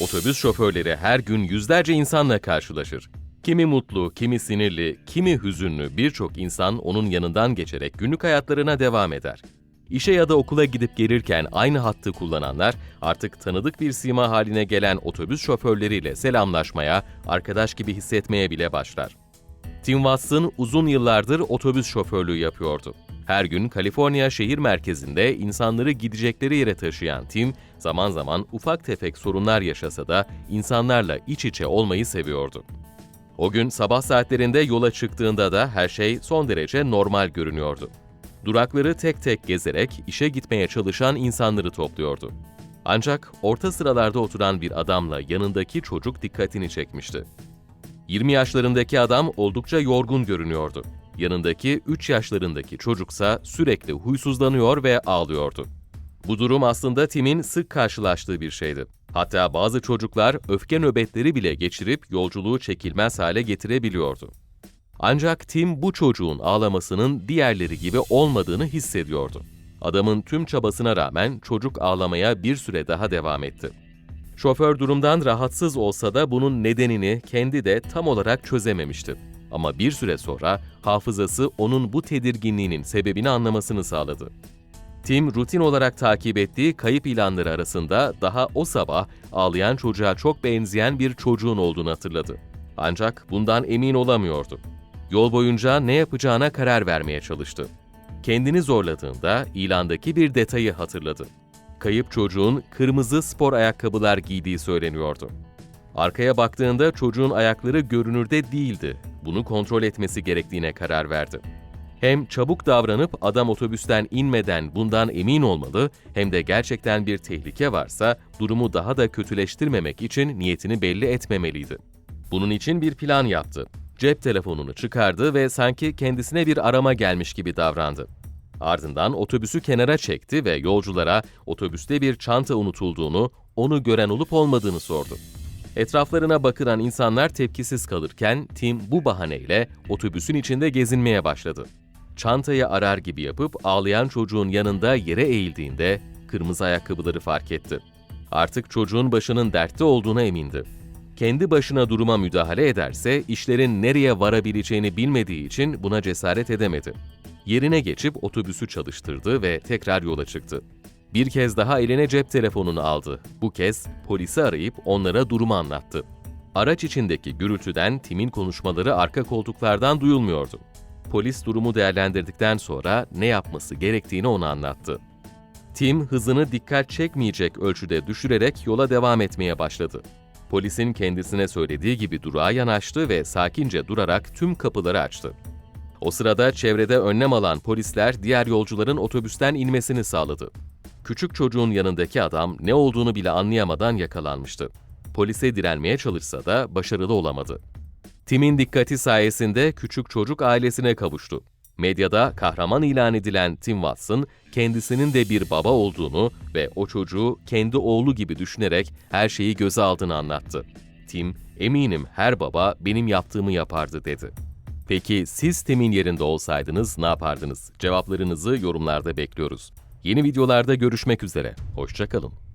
Otobüs şoförleri her gün yüzlerce insanla karşılaşır. Kimi mutlu, kimi sinirli, kimi hüzünlü birçok insan onun yanından geçerek günlük hayatlarına devam eder. İşe ya da okula gidip gelirken aynı hattı kullananlar artık tanıdık bir sima haline gelen otobüs şoförleriyle selamlaşmaya, arkadaş gibi hissetmeye bile başlar. Tim Watson uzun yıllardır otobüs şoförlüğü yapıyordu. Her gün Kaliforniya şehir merkezinde insanları gidecekleri yere taşıyan Tim, zaman zaman ufak tefek sorunlar yaşasa da insanlarla iç içe olmayı seviyordu. O gün sabah saatlerinde yola çıktığında da her şey son derece normal görünüyordu. Durakları tek tek gezerek işe gitmeye çalışan insanları topluyordu. Ancak orta sıralarda oturan bir adamla yanındaki çocuk dikkatini çekmişti. 20 yaşlarındaki adam oldukça yorgun görünüyordu. Yanındaki 3 yaşlarındaki çocuksa sürekli huysuzlanıyor ve ağlıyordu. Bu durum aslında Tim'in sık karşılaştığı bir şeydi. Hatta bazı çocuklar öfke nöbetleri bile geçirip yolculuğu çekilmez hale getirebiliyordu. Ancak Tim bu çocuğun ağlamasının diğerleri gibi olmadığını hissediyordu. Adamın tüm çabasına rağmen çocuk ağlamaya bir süre daha devam etti. Şoför durumdan rahatsız olsa da bunun nedenini kendi de tam olarak çözememişti. Ama bir süre sonra hafızası onun bu tedirginliğinin sebebini anlamasını sağladı. Tim rutin olarak takip ettiği kayıp ilanları arasında daha o sabah ağlayan çocuğa çok benzeyen bir çocuğun olduğunu hatırladı. Ancak bundan emin olamıyordu. Yol boyunca ne yapacağına karar vermeye çalıştı. Kendini zorladığında ilandaki bir detayı hatırladı. Kayıp çocuğun kırmızı spor ayakkabılar giydiği söyleniyordu. Arkaya baktığında çocuğun ayakları görünürde değildi. Bunu kontrol etmesi gerektiğine karar verdi. Hem çabuk davranıp adam otobüsten inmeden bundan emin olmalı, hem de gerçekten bir tehlike varsa durumu daha da kötüleştirmemek için niyetini belli etmemeliydi. Bunun için bir plan yaptı. Cep telefonunu çıkardı ve sanki kendisine bir arama gelmiş gibi davrandı. Ardından otobüsü kenara çekti ve yolculara otobüste bir çanta unutulduğunu, onu gören olup olmadığını sordu. Etraflarına bakıran insanlar tepkisiz kalırken Tim bu bahaneyle otobüsün içinde gezinmeye başladı. Çantayı arar gibi yapıp ağlayan çocuğun yanında yere eğildiğinde kırmızı ayakkabıları fark etti. Artık çocuğun başının dertte olduğuna emindi. Kendi başına duruma müdahale ederse işlerin nereye varabileceğini bilmediği için buna cesaret edemedi. Yerine geçip otobüsü çalıştırdı ve tekrar yola çıktı. Bir kez daha eline cep telefonunu aldı. Bu kez polisi arayıp onlara durumu anlattı. Araç içindeki gürültüden Tim'in konuşmaları arka koltuklardan duyulmuyordu. Polis durumu değerlendirdikten sonra ne yapması gerektiğini ona anlattı. Tim hızını dikkat çekmeyecek ölçüde düşürerek yola devam etmeye başladı. Polisin kendisine söylediği gibi durağa yanaştı ve sakince durarak tüm kapıları açtı. O sırada çevrede önlem alan polisler diğer yolcuların otobüsten inmesini sağladı. Küçük çocuğun yanındaki adam ne olduğunu bile anlayamadan yakalanmıştı. Polise direnmeye çalışsa da başarılı olamadı. Tim'in dikkati sayesinde küçük çocuk ailesine kavuştu. Medyada kahraman ilan edilen Tim Watson, kendisinin de bir baba olduğunu ve o çocuğu kendi oğlu gibi düşünerek her şeyi göze aldığını anlattı. Tim, eminim her baba benim yaptığımı yapardı dedi. Peki siz Tim'in yerinde olsaydınız ne yapardınız? Cevaplarınızı yorumlarda bekliyoruz. Yeni videolarda görüşmek üzere. Hoşçakalın.